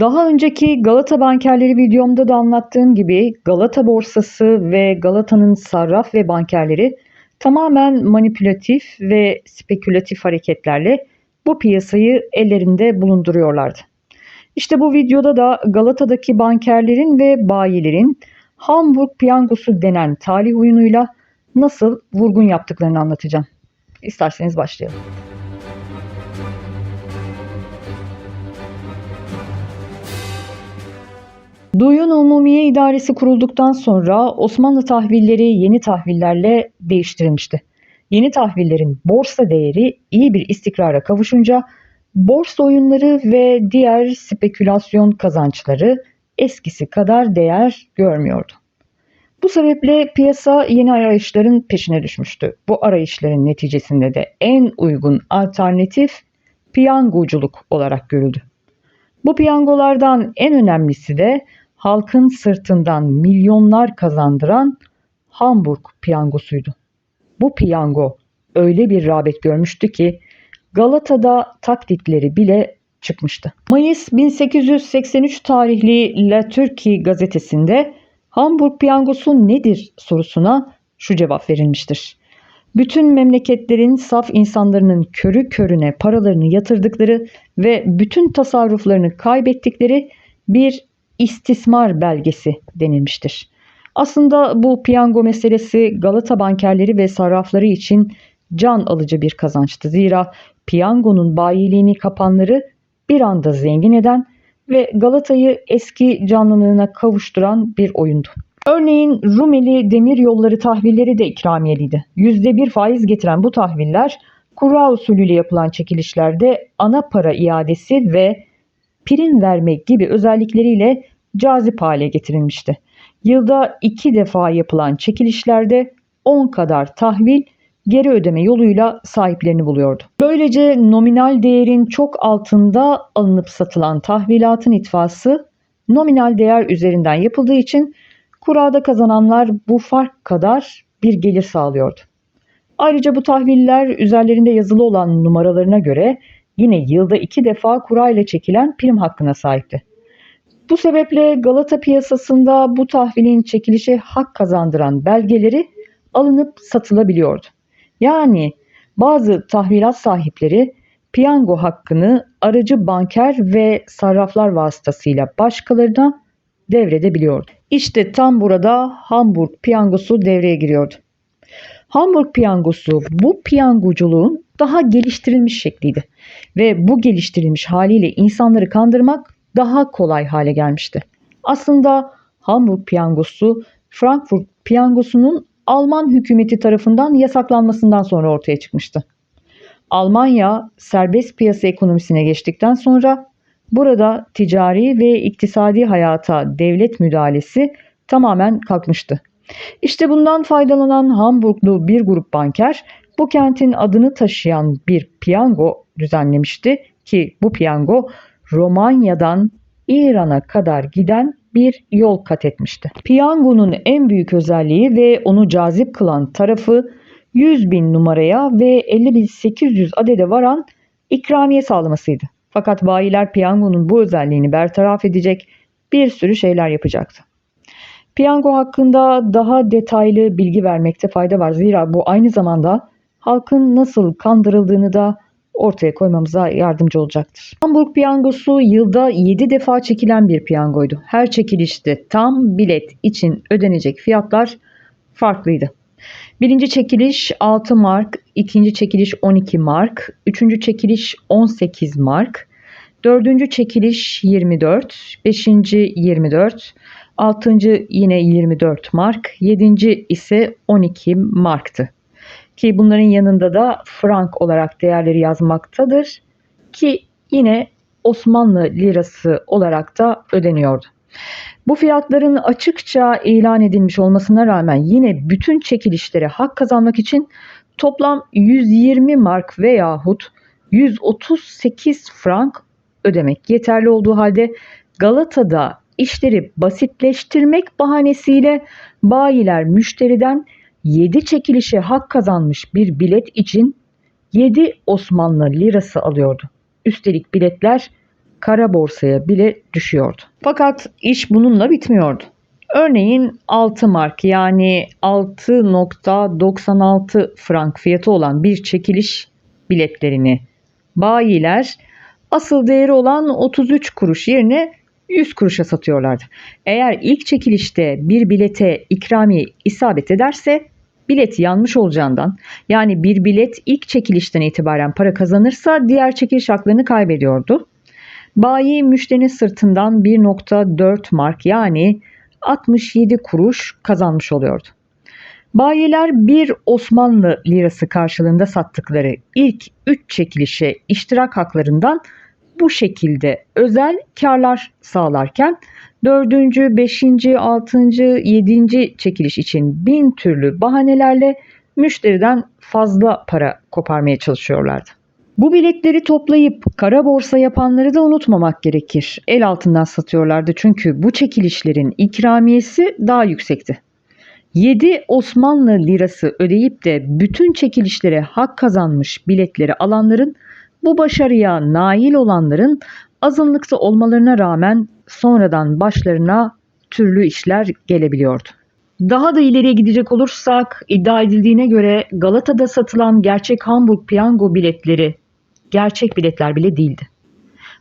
Daha önceki Galata bankerleri videomda da anlattığım gibi Galata borsası ve Galata'nın sarraf ve bankerleri tamamen manipülatif ve spekülatif hareketlerle bu piyasayı ellerinde bulunduruyorlardı. İşte bu videoda da Galata'daki bankerlerin ve bayilerin Hamburg piyangosu denen talih oyunuyla nasıl vurgun yaptıklarını anlatacağım. İsterseniz başlayalım. Duyun Umumiye İdaresi kurulduktan sonra Osmanlı tahvilleri yeni tahvillerle değiştirilmişti. Yeni tahvillerin borsa değeri iyi bir istikrara kavuşunca borsa oyunları ve diğer spekülasyon kazançları eskisi kadar değer görmüyordu. Bu sebeple piyasa yeni arayışların peşine düşmüştü. Bu arayışların neticesinde de en uygun alternatif piyangoculuk olarak görüldü. Bu piyangolardan en önemlisi de halkın sırtından milyonlar kazandıran Hamburg piyangosuydu. Bu piyango öyle bir rağbet görmüştü ki Galata'da taktikleri bile çıkmıştı. Mayıs 1883 tarihli La Turquie gazetesinde Hamburg piyangosu nedir sorusuna şu cevap verilmiştir. Bütün memleketlerin saf insanların körü körüne paralarını yatırdıkları ve bütün tasarruflarını kaybettikleri bir istismar belgesi denilmiştir. Aslında bu piyango meselesi Galata bankerleri ve sarrafları için can alıcı bir kazançtı. Zira piyangonun bayiliğini kapanları bir anda zengin eden ve Galata'yı eski canlılığına kavuşturan bir oyundu. Örneğin Rumeli demir yolları tahvilleri de ikramiyeliydi. %1 faiz getiren bu tahviller kura usulüyle yapılan çekilişlerde ana para iadesi ve prim vermek gibi özellikleriyle cazip hale getirilmişti. Yılda iki defa yapılan çekilişlerde 10 kadar tahvil geri ödeme yoluyla sahiplerini buluyordu. Böylece nominal değerin çok altında alınıp satılan tahvilatın itfası nominal değer üzerinden yapıldığı için kurada kazananlar bu fark kadar bir gelir sağlıyordu. Ayrıca bu tahviller üzerlerinde yazılı olan numaralarına göre yine yılda iki defa kura ile çekilen prim hakkına sahipti. Bu sebeple Galata piyasasında bu tahvilin çekilişe hak kazandıran belgeleri alınıp satılabiliyordu. Yani bazı tahvilat sahipleri piyango hakkını aracı banker ve sarraflar vasıtasıyla başkalarına devredebiliyordu. İşte tam burada Hamburg piyangosu devreye giriyordu. Hamburg piyangosu bu piyangoculuğun daha geliştirilmiş şekliydi ve bu geliştirilmiş haliyle insanları kandırmak daha kolay hale gelmişti. Aslında Hamburg piyangosu Frankfurt piyangosunun Alman hükümeti tarafından yasaklanmasından sonra ortaya çıkmıştı. Almanya serbest piyasa ekonomisine geçtikten sonra burada ticari ve iktisadi hayata devlet müdahalesi tamamen kalkmıştı. İşte bundan faydalanan Hamburglu bir grup banker bu kentin adını taşıyan bir piyango düzenlemişti ki bu piyango Romanya'dan İran'a kadar giden bir yol kat etmişti. Piyangonun en büyük özelliği ve onu cazip kılan tarafı 100 bin numaraya ve 50.800 adede varan ikramiye sağlamasıydı. Fakat bayiler piyangonun bu özelliğini bertaraf edecek bir sürü şeyler yapacaktı. Piyango hakkında daha detaylı bilgi vermekte fayda var. Zira bu aynı zamanda halkın nasıl kandırıldığını da ortaya koymamıza yardımcı olacaktır. Hamburg piyangosu yılda 7 defa çekilen bir piyangoydu. Her çekilişte tam bilet için ödenecek fiyatlar farklıydı. Birinci çekiliş 6 mark, ikinci çekiliş 12 mark, üçüncü çekiliş 18 mark, dördüncü çekiliş 24, beşinci 24, altıncı yine 24 mark, yedinci ise 12 marktı. Ki bunların yanında da frank olarak değerleri yazmaktadır ki yine Osmanlı lirası olarak da ödeniyordu. Bu fiyatların açıkça ilan edilmiş olmasına rağmen yine bütün çekilişlere hak kazanmak için toplam 120 mark veyahut 138 frank ödemek yeterli olduğu halde Galata'da işleri basitleştirmek bahanesiyle bayiler müşteriden 7 çekilişe hak kazanmış bir bilet için 7 Osmanlı lirası alıyordu. Üstelik biletler kara borsaya bile düşüyordu. Fakat iş bununla bitmiyordu. Örneğin 6 mark yani 6.96 frank fiyatı olan bir çekiliş biletlerini bayiler asıl değeri olan 33 kuruş yerine 100 kuruşa satıyorlardı. Eğer ilk çekilişte bir bilete ikramiye isabet ederse bilet yanmış olacağından yani bir bilet ilk çekilişten itibaren para kazanırsa diğer çekiliş haklarını kaybediyordu. Bayi müşterinin sırtından 1.4 mark yani 67 kuruş kazanmış oluyordu. Bayiler bir Osmanlı lirası karşılığında sattıkları ilk 3 çekilişe iştirak haklarından bu şekilde özel karlar sağlarken 4. 5. 6. 7. çekiliş için bin türlü bahanelerle müşteriden fazla para koparmaya çalışıyorlardı. Bu biletleri toplayıp kara borsa yapanları da unutmamak gerekir. El altından satıyorlardı çünkü bu çekilişlerin ikramiyesi daha yüksekti. 7 Osmanlı lirası ödeyip de bütün çekilişlere hak kazanmış biletleri alanların bu başarıya nail olanların azınlıkta olmalarına rağmen sonradan başlarına türlü işler gelebiliyordu. Daha da ileriye gidecek olursak iddia edildiğine göre Galata'da satılan gerçek Hamburg piyango biletleri gerçek biletler bile değildi.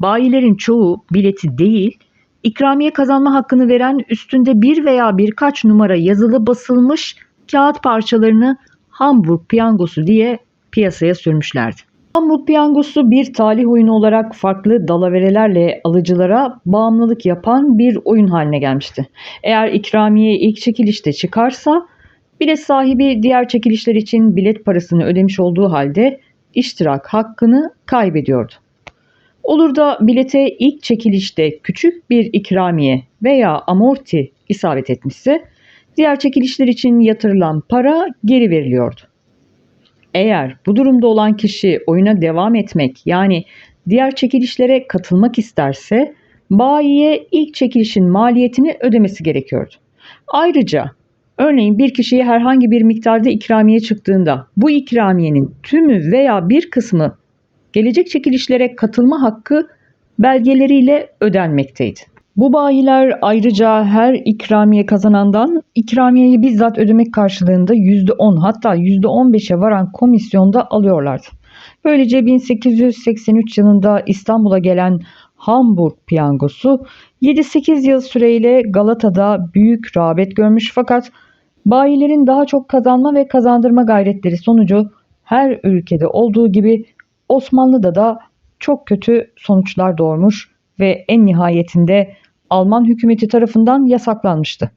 Bayilerin çoğu bileti değil, ikramiye kazanma hakkını veren üstünde bir veya birkaç numara yazılı basılmış kağıt parçalarını Hamburg piyangosu diye piyasaya sürmüşlerdi. Hamburg piyangosu bir talih oyunu olarak farklı dalaverelerle alıcılara bağımlılık yapan bir oyun haline gelmişti. Eğer ikramiye ilk çekilişte çıkarsa bilet sahibi diğer çekilişler için bilet parasını ödemiş olduğu halde iştirak hakkını kaybediyordu. Olur da bilete ilk çekilişte küçük bir ikramiye veya amorti isabet etmişse diğer çekilişler için yatırılan para geri veriliyordu. Eğer bu durumda olan kişi oyuna devam etmek yani diğer çekilişlere katılmak isterse bayiye ilk çekilişin maliyetini ödemesi gerekiyordu. Ayrıca örneğin bir kişiye herhangi bir miktarda ikramiye çıktığında bu ikramiyenin tümü veya bir kısmı gelecek çekilişlere katılma hakkı belgeleriyle ödenmekteydi. Bu bayiler ayrıca her ikramiye kazanandan ikramiyeyi bizzat ödemek karşılığında %10 hatta %15'e varan komisyonda alıyorlardı. Böylece 1883 yılında İstanbul'a gelen Hamburg piyangosu 7-8 yıl süreyle Galata'da büyük rağbet görmüş fakat bayilerin daha çok kazanma ve kazandırma gayretleri sonucu her ülkede olduğu gibi Osmanlı'da da çok kötü sonuçlar doğurmuş ve en nihayetinde Alman hükümeti tarafından yasaklanmıştı.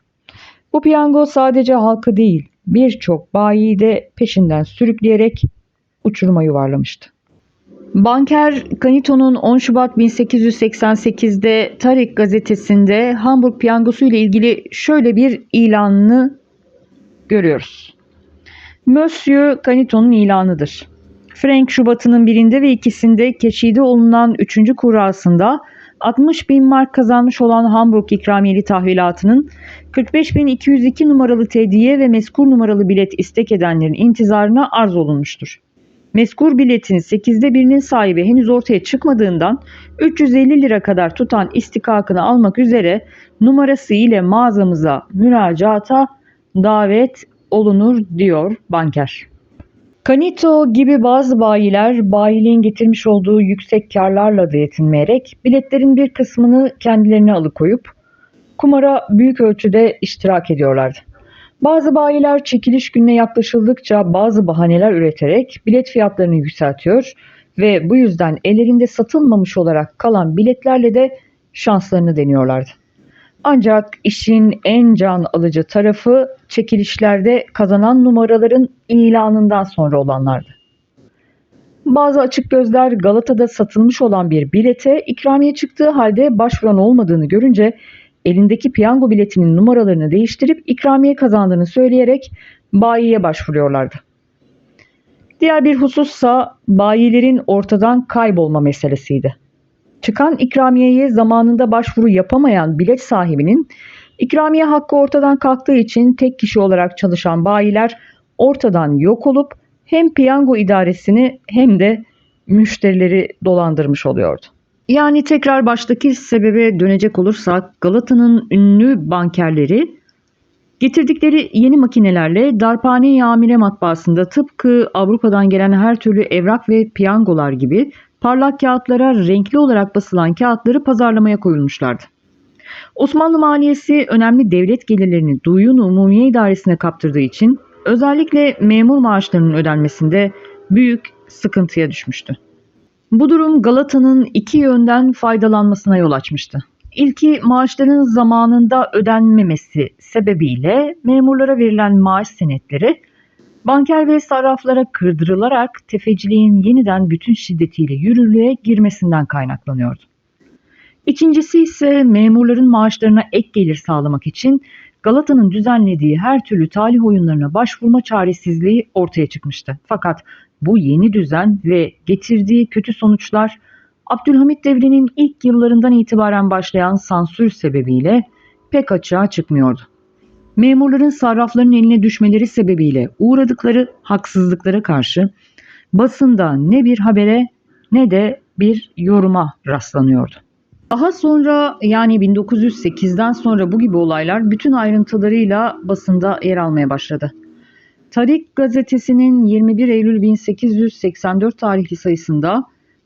Bu piyango sadece halkı değil birçok bayiyi de peşinden sürükleyerek uçuruma yuvarlamıştı. Banker Canito'nun 10 Şubat 1888'de Tarik gazetesinde Hamburg piyangosu ile ilgili şöyle bir ilanını görüyoruz. Monsieur Canito'nun ilanıdır. Frank Şubat'ının birinde ve ikisinde keçide olunan 3. kurasında 60 bin mark kazanmış olan Hamburg ikramiyeli tahvilatının 45.202 numaralı tediye ve meskur numaralı bilet istek edenlerin intizarına arz olunmuştur. Meskur biletin 8'de birinin sahibi henüz ortaya çıkmadığından 350 lira kadar tutan istikakını almak üzere numarası ile mağazamıza müracaata davet olunur diyor banker. Canito gibi bazı bayiler bayiliğin getirmiş olduğu yüksek karlarla da yetinmeyerek biletlerin bir kısmını kendilerine alıkoyup kumara büyük ölçüde iştirak ediyorlardı. Bazı bayiler çekiliş gününe yaklaşıldıkça bazı bahaneler üreterek bilet fiyatlarını yükseltiyor ve bu yüzden ellerinde satılmamış olarak kalan biletlerle de şanslarını deniyorlardı. Ancak işin en can alıcı tarafı çekilişlerde kazanan numaraların ilanından sonra olanlardı. Bazı açık gözler Galata'da satılmış olan bir bilete ikramiye çıktığı halde başvuran olmadığını görünce elindeki piyango biletinin numaralarını değiştirip ikramiye kazandığını söyleyerek bayiye başvuruyorlardı. Diğer bir husussa bayilerin ortadan kaybolma meselesiydi. Çıkan ikramiyeye zamanında başvuru yapamayan bilet sahibinin ikramiye hakkı ortadan kalktığı için tek kişi olarak çalışan bayiler ortadan yok olup hem piyango idaresini hem de müşterileri dolandırmış oluyordu. Yani tekrar baştaki sebebe dönecek olursak Galata'nın ünlü bankerleri getirdikleri yeni makinelerle darphane amire matbaasında tıpkı Avrupa'dan gelen her türlü evrak ve piyangolar gibi parlak kağıtlara renkli olarak basılan kağıtları pazarlamaya koyulmuşlardı. Osmanlı maliyesi önemli devlet gelirlerini Duyun Umumiye İdaresi'ne kaptırdığı için özellikle memur maaşlarının ödenmesinde büyük sıkıntıya düşmüştü. Bu durum Galata'nın iki yönden faydalanmasına yol açmıştı. İlki maaşların zamanında ödenmemesi sebebiyle memurlara verilen maaş senetleri banker ve sarraflara kırdırılarak tefeciliğin yeniden bütün şiddetiyle yürürlüğe girmesinden kaynaklanıyordu. İkincisi ise memurların maaşlarına ek gelir sağlamak için Galata'nın düzenlediği her türlü talih oyunlarına başvurma çaresizliği ortaya çıkmıştı. Fakat bu yeni düzen ve getirdiği kötü sonuçlar Abdülhamit devrinin ilk yıllarından itibaren başlayan sansür sebebiyle pek açığa çıkmıyordu. Memurların sarrafların eline düşmeleri sebebiyle uğradıkları haksızlıklara karşı basında ne bir habere ne de bir yoruma rastlanıyordu. Daha sonra yani 1908'den sonra bu gibi olaylar bütün ayrıntılarıyla basında yer almaya başladı. Tarik gazetesinin 21 Eylül 1884 tarihli sayısında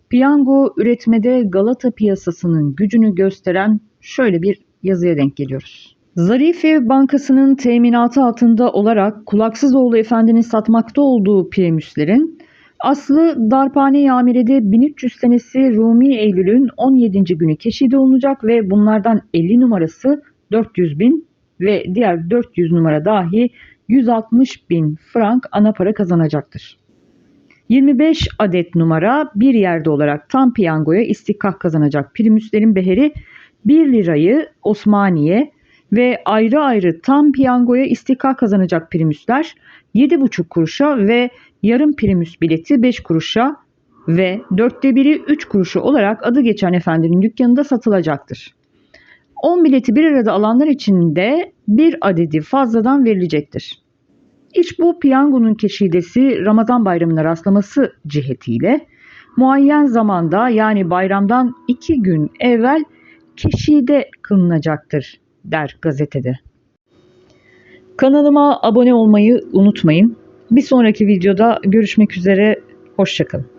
piyango üretmede Galata piyasasının gücünü gösteren şöyle bir yazıya denk geliyoruz. Zarife Bankası'nın teminatı altında olarak Kulaksızoğlu Efendi'nin satmakta olduğu primuslerin aslı Darphane Yamire'de 1300 senesi Rumi Eylül'ün 17. günü keşide olunacak ve bunlardan 50 numarası 400 bin ve diğer 400 numara dahi 160 bin frank ana para kazanacaktır. 25 adet numara bir yerde olarak tam piyangoya istikak kazanacak primüslerin beheri 1 lirayı Osmaniye ve ayrı ayrı tam piyangoya istikak kazanacak primüsler 7,5 kuruşa ve yarım primüs bileti 5 kuruşa ve dörtte biri 3 kuruşu olarak adı geçen efendinin dükkanında satılacaktır. 10 bileti bir arada alanlar için de bir adedi fazladan verilecektir. İş bu piyangonun keşidesi Ramazan bayramına rastlaması cihetiyle muayyen zamanda yani bayramdan iki gün evvel keşide kılınacaktır der gazetede. Kanalıma abone olmayı unutmayın. Bir sonraki videoda görüşmek üzere. Hoşçakalın.